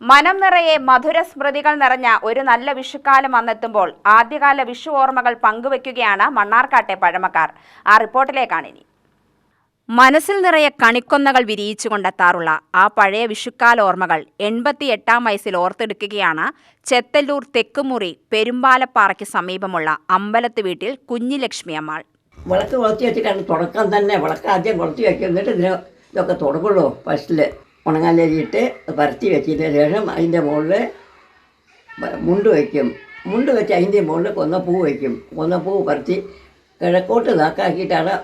മനം നിറയെ മധുര സ്മൃതികൾ നിറഞ്ഞ ഒരു നല്ല വിഷുക്കാലം വന്നെത്തുമ്പോൾ ആദ്യകാല വിഷു ഓർമ്മകൾ പങ്കുവെക്കുകയാണ് മണ്ണാർക്കാട്ടെ പഴമക്കാർ. ആ റിപ്പോർട്ടിലേക്കാണ് ഇനി. മനസ്സിൽ നിറയെ കണിക്കൊന്നകൾ വിരിയിച്ചുകൊണ്ടെത്താറുള്ള ആ പഴയ വിഷുക്കാല ഓർമ്മകൾ എൺപത്തി എട്ടാം വയസ്സിൽ ഓർത്തെടുക്കുകയാണ് ചെത്തല്ലൂർ തെക്കുമുറി പെരുമ്പാലപ്പാറയ്ക്ക് സമീപമുള്ള അമ്പലത്ത് വീട്ടിൽ കുഞ്ഞിലക്ഷ്മി അമ്മാൾ. വിളക്ക് കൊളുത്തി വെച്ചിട്ടാണ് തുടക്കം തന്നെ. വിളക്ക് ആദ്യം കൊളുത്തി വെക്കും. എന്നിട്ട് ഇതിന് ഇതൊക്കെ തുടങ്ങുള്ളൂ ഫസ്റ്റിൽ ഉണങ്ങാനിട്ട് പരത്തി വെച്ചതിന് ശേഷം അതിന്റെ മുകളിൽ മുണ്ട് വയ്ക്കും. മുണ്ട് വെച്ച് അതിന്റെ മുകളിൽ കൊന്നപ്പൂ വയ്ക്കും. കൊന്നപ്പൂ പരത്തി കിഴക്കോട്ട് നാക്കാക്കിയിട്ടാണ്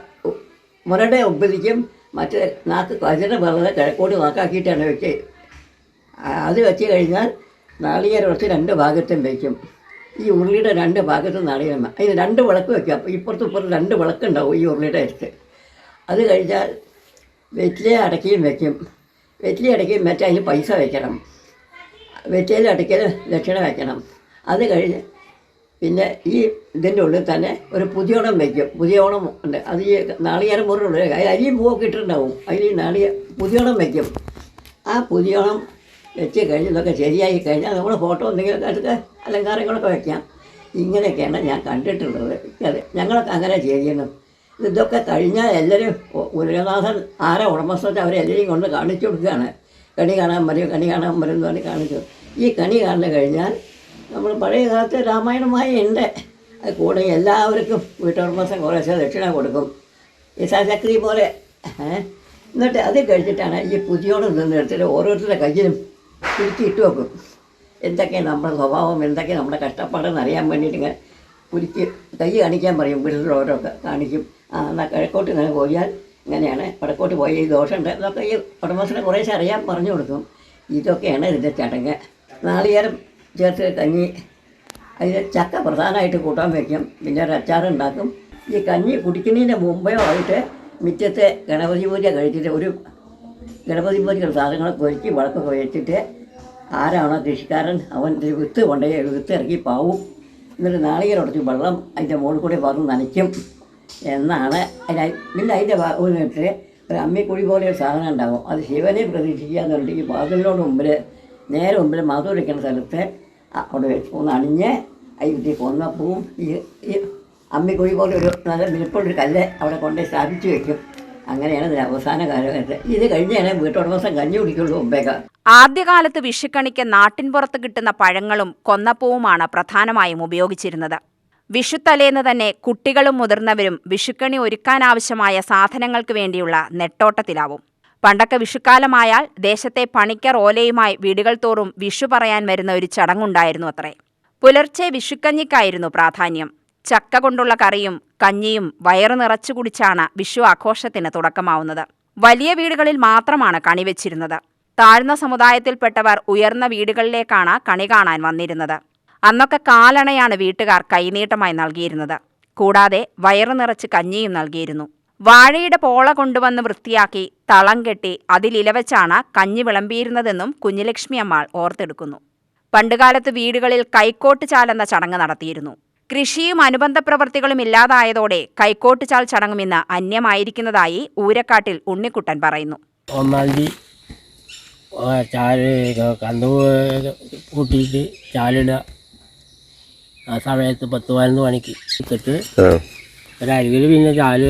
മുരടെ ഉപ്പതിക്കും മറ്റേ നാക്ക് അതിന്റെ വെറുതെ കിഴക്കോട്ട് നാക്കാക്കിയിട്ടാണ് വെച്ച് അത് വെച്ച് കഴിഞ്ഞാൽ നാളികേരം രണ്ട് ഭാഗത്തും വയ്ക്കും. ഈ ഉരുളിയുടെ രണ്ട് ഭാഗത്തും നാളികേരം അതിന് രണ്ട് വിളക്ക് വയ്ക്കും. അപ്പോൾ ഇപ്പുറത്തും ഇപ്പുറത്തും രണ്ട് വിളക്കുണ്ടാവും ഈ ഉരുളിയുടെ അടുത്ത് അത് കഴിഞ്ഞാൽ വെറ്റിലെ അടക്കിയും വയ്ക്കും. വെറ്റിലെ അടയ്ക്കും മറ്റേ അതിന് പൈസ വയ്ക്കണം വെറ്റില അടയ്ക്കൽ ദക്ഷിണ വയ്ക്കണം അത് കഴിഞ്ഞ് പിന്നെ ഈ ഇതിന്റെ ഉള്ളിൽ തന്നെ ഒരു പുതിയ ഓണം വയ്ക്കും പുതിയ ഓണം ഉണ്ട്. അത് ഈ നാളികേരം മുറിയുള്ളൂ അതിൽ അരിയും പൂവൊക്കെ ഇട്ടിട്ടുണ്ടാവും. അതിൽ നാളിക പുതിയോണം വയ്ക്കും ആ പുതിയ ഓണം വെച്ച് കഴിഞ്ഞ് ഇതൊക്കെ ശരിയായി കഴിഞ്ഞാൽ നമ്മൾ ഫോട്ടോ എന്തെങ്കിലുമൊക്കെ എടുത്ത് അലങ്കാരങ്ങളൊക്കെ വയ്ക്കാം ഇങ്ങനെയൊക്കെയാണ് ഞാൻ കണ്ടിട്ടുള്ളത്. ഞങ്ങളൊക്കെ അങ്ങനെ ചെയ്യുന്നു. ഇതൊക്കെ കഴിഞ്ഞാൽ എല്ലാവരും ഉരുളനാഥൻ ആരാ ഉടമസ്ഥ അവരെല്ലാവരെയും കൊണ്ട് കാണിച്ചു കൊടുക്കുകയാണ്. കണി കാണാൻ വരും കണി കാണാൻ വരും എന്ന് പറഞ്ഞ് കാണിച്ചു. ഈ കണി കാണു കഴിഞ്ഞാൽ നമ്മൾ പഴയ കാലത്ത് രാമായണമായി ഉണ്ട് കൂടെ എല്ലാവർക്കും വീട്ടുടമസ്ഥൻ കുറേശ്ശെ ദക്ഷിണ കൊടുക്കും. ഈ സചക്രി പോലെ? എന്നിട്ട് അത് കഴിഞ്ഞിട്ടാണ് ഈ പുതിയോട് നിന്ന് എടുത്തിട്ട് ഓരോരുത്തരുടെ കയ്യിലും ഇട്ട് വെക്കും. എന്തൊക്കെയാണ് നമ്മുടെ സ്വഭാവം എന്തൊക്കെയാണ് നമ്മുടെ കഷ്ടപ്പാടെന്ന് അറിയാൻ വേണ്ടിയിട്ട് ഇങ്ങനെ കുരുക്കി കൈ കാണിക്കാൻ പറയും വീട്ടിലുള്ളവരൊക്കെ കാണിക്കും. കിഴക്കോട്ട് ഇങ്ങനെ പോയാൽ ഇങ്ങനെയാണ്. വടക്കോട്ട് പോയാൽ ഈ ദോഷമുണ്ട്. എന്നൊക്കെ ഈ ഉടമസ്ഥനെ കുറേശ്ശെ അറിയാൻ പറഞ്ഞു കൊടുക്കും. ഇതൊക്കെയാണ് ഇതിന്റെ ചടങ്ങ്. നാളികേരം ചേർത്ത് കഞ്ഞി അതിൽ ചക്ക പ്രധാനമായിട്ട് കൂട്ടാൻ വയ്ക്കും. പിന്നെ ഒരു അച്ചാറുണ്ടാക്കും ഈ കഞ്ഞി കുടിക്കുന്നതിന് മുമ്പേ ആയിട്ട് മിറ്റത്തെ ഗണപതി പൂജ കഴിച്ചിട്ട് ഒരു ഗണപതി പൂജകൾ സാധനങ്ങളൊക്കെ ഒരുക്കി വിളക്കൊക്കെ വെച്ചിട്ട് ആരാണോ കൃഷിക്കാരൻ അവൻ വിത്ത് കൊണ്ടുപോയി വിത്ത് ഇറക്കി പാവും. എന്നിട്ട് നാളികേരം ഉടച്ച് വെള്ളം അതിന്റെ മുകളിൽ കൂടെ പറഞ്ഞ് നനയ്ക്കും. എന്നാണ് പിന്നെ അതിന്റെ ഭാഗത്ത് ഒരു അമ്മിക്കുഴി പോലെ ഒരു സാധനം ഉണ്ടാകും അത് ശിവനെ പ്രതീക്ഷിക്കുക എന്നുണ്ടെങ്കിൽ വാതിലിനോട് മുമ്പിൽ നേരെ മുമ്പിൽ മധു വയ്ക്കുന്ന സ്ഥലത്ത് അവിടെ ഒന്ന് അണിഞ്ഞ് അതിൽ കൊന്നപ്പൂവും ഈ ഈ അമ്മിക്കുഴി പോലെ ഒരു നല്ല മിനിപ്പുള്ളൊരു കല്ല് അവിടെ കൊണ്ടുപോയി സ്ഥാപിച്ചു വെക്കും. അങ്ങനെയാണ് അവസാന കാലഘട്ടം. ഇത് കഴിഞ്ഞാണ് വീട്ടുടമസ്ഥൻ കഞ്ഞി കുടിക്കുള്ളൂ മുമ്പേക്ക് ആദ്യകാലത്ത് വിഷുക്കണിക്ക് നാട്ടിൻപുറത്ത് കിട്ടുന്ന പഴങ്ങളും കൊന്നപ്പൂവുമാണ് പ്രധാനമായും ഉപയോഗിച്ചിരുന്നത്. വിഷുത്തലേന്ന് തന്നെ കുട്ടികളും മുതിർന്നവരും വിഷുക്കണി ഒരുക്കാനാവശ്യമായ സാധനങ്ങൾക്ക് വേണ്ടിയുള്ള നെട്ടോട്ടത്തിലാവും. പണ്ടൊക്കെ വിഷുക്കാലമായാൽ ദേശത്തെ പണിക്കർ ഓലയുമായി വീടുകൾ തോറും വിഷു പറയാൻ വരുന്ന ഒരു ചടങ്ങുണ്ടായിരുന്നു അത്രേ. പുലർച്ചെ വിഷുക്കഞ്ഞിക്കായിരുന്നു പ്രാധാന്യം. ചക്ക കൊണ്ടുള്ള കറിയും കഞ്ഞിയും വയറു നിറച്ചു കുടിച്ചാണ് വിഷു ആഘോഷത്തിന് തുടക്കമാവുന്നത്. വലിയ വീടുകളിൽ മാത്രമാണ് കണി വെച്ചിരുന്നത്. താഴ്ന്ന സമുദായത്തിൽപ്പെട്ടവർ ഉയർന്ന വീടുകളിലേക്കാണ് കണി കാണാൻ വന്നിരുന്നത്. അന്നൊക്കെ കാലണയാണ് വീട്ടുകാർ കൈനീട്ടമായി നൽകിയിരുന്നത്. കൂടാതെ വയറു നിറച്ച് കഞ്ഞിയും നൽകിയിരുന്നു. വാഴയുടെ പോള കൊണ്ടുവന്ന് വൃത്തിയാക്കി തളം കെട്ടി അതിലിലവച്ചാണ് കഞ്ഞി വിളമ്പിയിരുന്നതെന്നും കുഞ്ഞിലക്ഷ്മി അമ്മാൾ ഓർത്തെടുക്കുന്നു. പണ്ടുകാലത്ത് വീടുകളിൽ കൈക്കോട്ട് ചാലെന്ന ചടങ്ങ് നടത്തിയിരുന്നു. കൃഷിയും അനുബന്ധ പ്രവൃത്തികളും ഇല്ലാതായതോടെ കൈക്കോട്ട് ചാൽ ചടങ്ങും ഇന്ന് അന്യമായിരിക്കുന്നതായി ഊരക്കാട്ടിൽ ഉണ്ണിക്കുട്ടൻ പറയുന്നു. ഒന്നാം ചാൽ കൂട്ടിയിട്ട് ചാലിടുക. ആ സമയത്ത് പത്ത് പതിനൊന്ന് മണിക്ക് ഇട്ടിട്ട് ഒരരുവിൽ പിന്നെ ചാൽ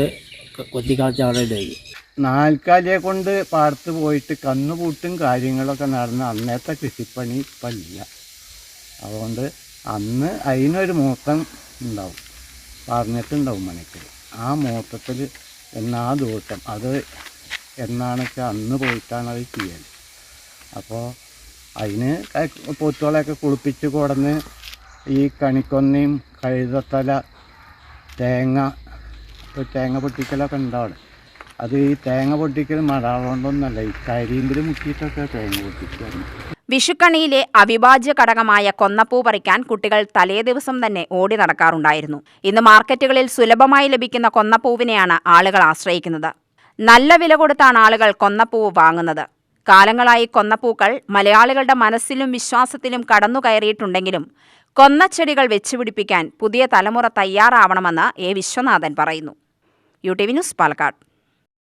കൊത്തിക്കളച്ച് അവിടെ ഇടുകയും നാൽക്കാലിയെ കൊണ്ട് പാടത്ത് പോയിട്ട് കന്നുകൂട്ടും കാര്യങ്ങളൊക്കെ നടന്ന അന്നത്തെ കൃഷിപ്പണി ഇപ്പം ഇല്ല. അതുകൊണ്ട് അന്ന് അതിനൊരു മൂത്തം ഉണ്ടാവും. പറഞ്ഞിട്ടുണ്ടാവും മണിക്ക്. ആ മൂത്തത്തിൽ എന്നാ ദൂട്ടം അത് എന്നാണ് വെച്ചാൽ അന്ന് പോയിട്ടാണ് അത് ചെയ്യൽ അപ്പോൾ അതിന് പൊത്തുകളെയൊക്കെ കുളിപ്പിച്ച് കൊടുന്ന് ഈ കണിക്കൊന്നയും കഴുതത്തല തേങ്ങ ഇപ്പോൾ തേങ്ങ പൊട്ടിക്കലൊക്കെ ഉണ്ടാവും അത് ഈ തേങ്ങ പൊട്ടിക്കൽ മടാളോണ്ടൊന്നല്ല ഈ കരിമ്പിൽ മുക്കിയിട്ടൊക്കെ തേങ്ങ പൊട്ടിക്കുകയാണ് വിഷുക്കണിയിലെ അവിഭാജ്യ ഘടകമായ കൊന്നപ്പൂ പറിക്കാൻ കുട്ടികൾ തലേ ദിവസം തന്നെ ഓടി നടക്കാറുണ്ടായിരുന്നു. ഇന്ന് മാർക്കറ്റുകളിൽ സുലഭമായി ലഭിക്കുന്ന കൊന്നപ്പൂവിനെയാണ് ആളുകൾ ആശ്രയിക്കുന്നത്. നല്ല വില കൊടുത്താണ് ആളുകൾ കൊന്നപ്പൂവ് വാങ്ങുന്നത്. കാലങ്ങളായി കൊന്നപ്പൂക്കൾ മലയാളികളുടെ മനസ്സിലും വിശ്വാസത്തിലും കടന്നു കടന്നുകയറിയിട്ടുണ്ടെങ്കിലും കൊന്നച്ചെടികൾ വെച്ചുപിടിപ്പിക്കാൻ പുതിയ തലമുറ തയ്യാറാവണമെന്ന് എ വിശ്വനാഥൻ പറയുന്നു. U T V news Palakkad.